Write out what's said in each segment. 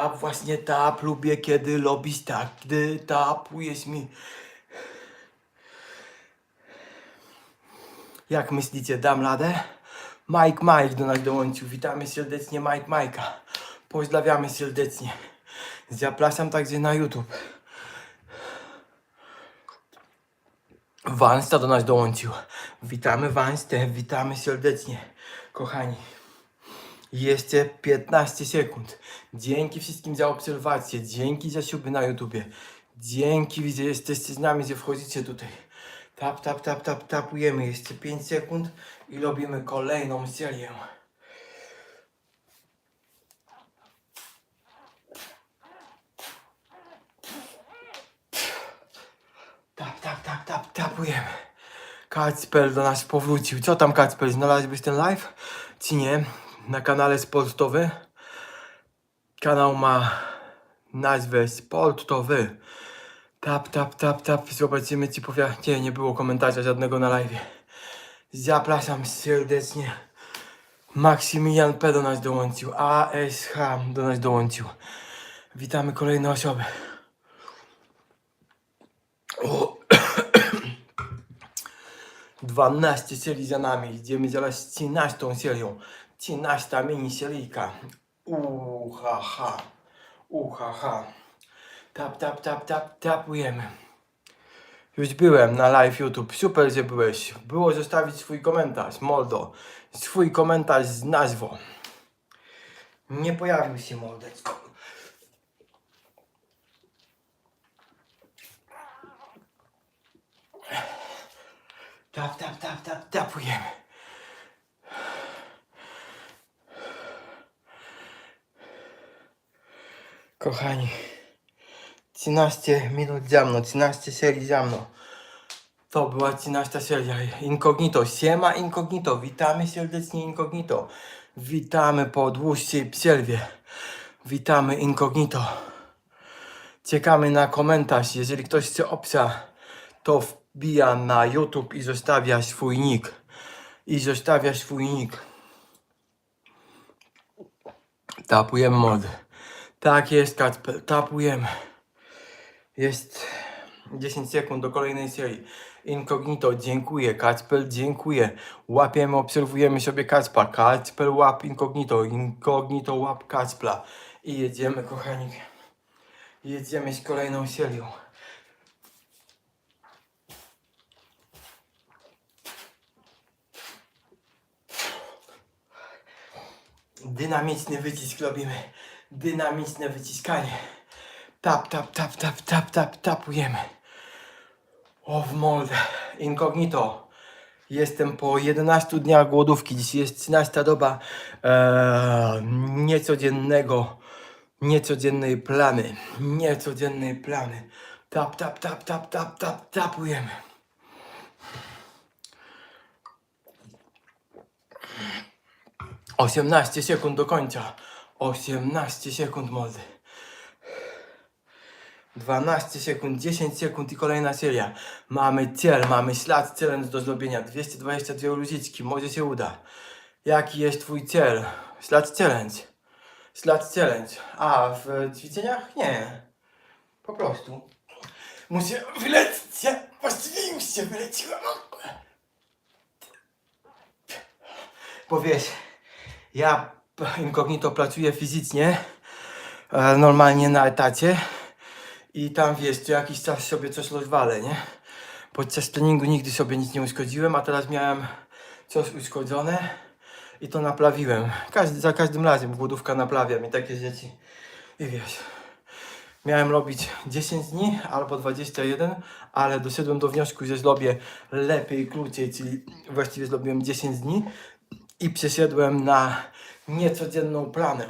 Tap, właśnie tap, lubię kiedy lubisz tak, gdy tapujesz mi. Jak myślicie, dam radę? Mike Mike do nas dołączył. Witamy serdecznie Mike Majka. Pozdrawiamy serdecznie. Zapraszam także na YouTube. Wansta do nas dołączył. Witamy Wanstę, witamy serdecznie, kochani. Jeszcze 15 sekund. Dzięki wszystkim za obserwację, dzięki za suby na YouTubie. Dzięki, że jesteście z nami, że wchodzicie tutaj. Tap, tap, tap, tap, tapujemy. Jeszcze 5 sekund i robimy kolejną serię. Tap, tap, tap, tap, tapujemy. Kacper do nas powrócił. Co tam Kacper, znalazłbyś ten live? Czy nie? Na kanale sportowy. Kanał ma nazwę sportowy. Tap, tap, tap, tap. Zobaczymy, czy powie... Nie, nie było komentarza żadnego na live. Zapraszam serdecznie. Maksymilian P do nas dołączył. ASH do nas dołączył. Witamy kolejne osoby. O. 12 serii za nami. Idziemy zaraz z 13 serią. 13 mini seryjka. Uhaha. Uhaha. Tap, tap, tap, tap, tapujemy. Już byłem na live YouTube. Super, że byłeś. Było zostawić swój komentarz. Moldo. Swój komentarz z nazwą. Nie pojawił się Moldecko. Tap, tap, tap, tap, tapujemy. Kochani, 13 minut za mną, 13 serii za mną. To była 13 seria. Incognito, siema Incognito, witamy serdecznie Incognito. Witamy po dłuższej przerwie. Witamy Incognito. Czekamy na komentarz. Jeżeli ktoś chce obsa, to wbija na YouTube i zostawia swój nick. I zostawia swój nick. Tapujemy mody. Tak jest, Kacper, tapujemy. Jest 10 sekund do kolejnej serii. Incognito, dziękuję. Kacper, dziękuję. Łapiemy, obserwujemy sobie Kacpa. Kacper, łap Incognito. Incognito, łap Kacpla. I jedziemy, kochani. Jedziemy z kolejną serią. Dynamiczny wycisk robimy. Dynamiczne wyciskanie. Tap, tap, tap, tap, tap, tap, tapujemy. O, w molde. Incognito. Jestem po 11 dniach głodówki. Dziś jest 13 doba e, niecodziennego, niecodziennej plany. Niecodziennej plany. Tap, tap, tap, tap, tap, tap, tapujemy. Osiemnaście sekund do końca. 18 sekund mody. 12 sekund, 10 sekund i kolejna seria. Mamy cel, mamy ślad challenge do zrobienia. 222 ludziczki, może się uda. Jaki jest twój cel? Ślad challenge. Ślad challenge. A, w ćwiczeniach? Nie. Po prostu. Muszę wylecieć. Ja właściwie już się wyleciłem. Bo wiesz, ja incognito pracuję fizycznie, e, normalnie na etacie i tam wiesz, co jakiś czas sobie coś rozwalę, nie? Podczas treningu nigdy sobie nic nie uszkodziłem, a teraz miałem coś uszkodzone i to naprawiłem. Każdy, za każdym razem głodówka naprawia mi takie rzeczy i wiesz. Miałem robić 10 dni albo 21, ale doszedłem do wniosku, że zrobię lepiej, krócej, czyli właściwie zrobiłem 10 dni i przeszedłem na niecodzienną planę.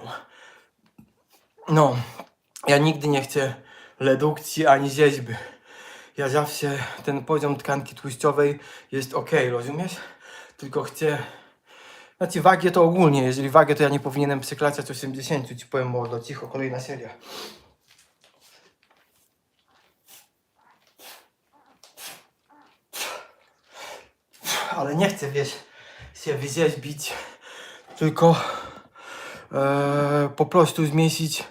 No, ja nigdy nie chcę redukcji ani rzeźby. Ja zawsze ten poziom tkanki tłuszczowej jest ok, rozumiesz? Tylko chcę. Znaczy wagę to ogólnie, jeżeli wagę to ja nie powinienem przekraczać 80, ci powiem mordo, cicho, kolejna seria. Ale nie chcę, wiesz, się wyrzeźbić, tylko e, po prostu zmniejszyć